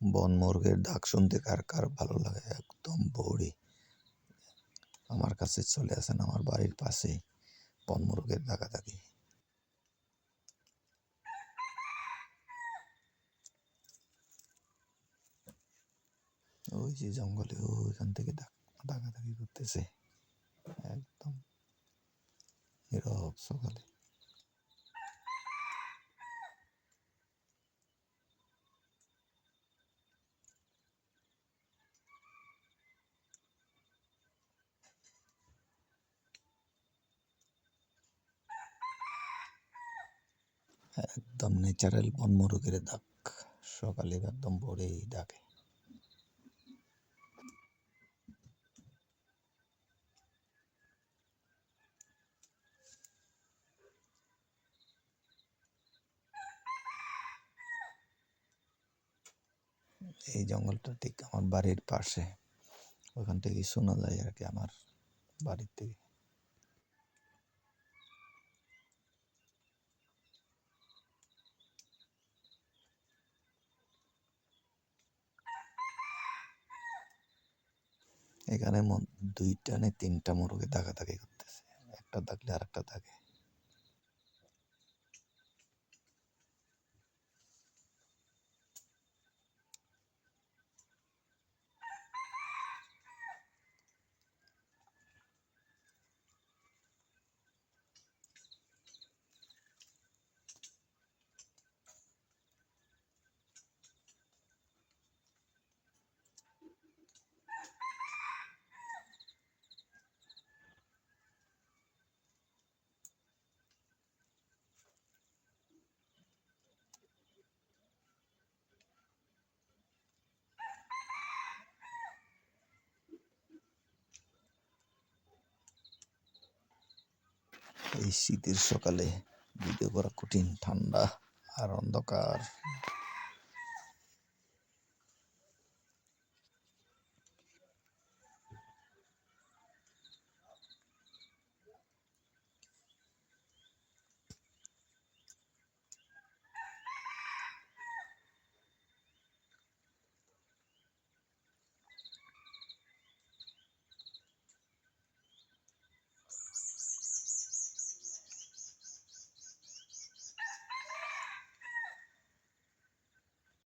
বন মুরগের ডাক শুনতে কার কার ভালো লাগে? একদম বৌড়ি। আমার কাছে চলে আসেন আমার বাড়ির পাশেই মুরগের ডাকাডাকি। ওই যে জঙ্গলে ওইখান থেকে ডাকাডাকি করতেছে। একদম নীরব সকালে। একদম ন্যাচারাল বন মুরগের ডাক সকালে একদম ভোরেই ডাকে এই জঙ্গলটা ঠিক আমার বাড়ির পাশে। ওখান থেকে শোনা যায় আর কি আমার বাড়ির থেকে। এখানে মন- দুইটা না তিনটা মুরগি দাগাদাগি করতেসে একটা দাগলে আরেকটা দাগে। এই শীতের সকালে ভিডিও করা কঠিন ঠান্ডা আর অন্ধকার।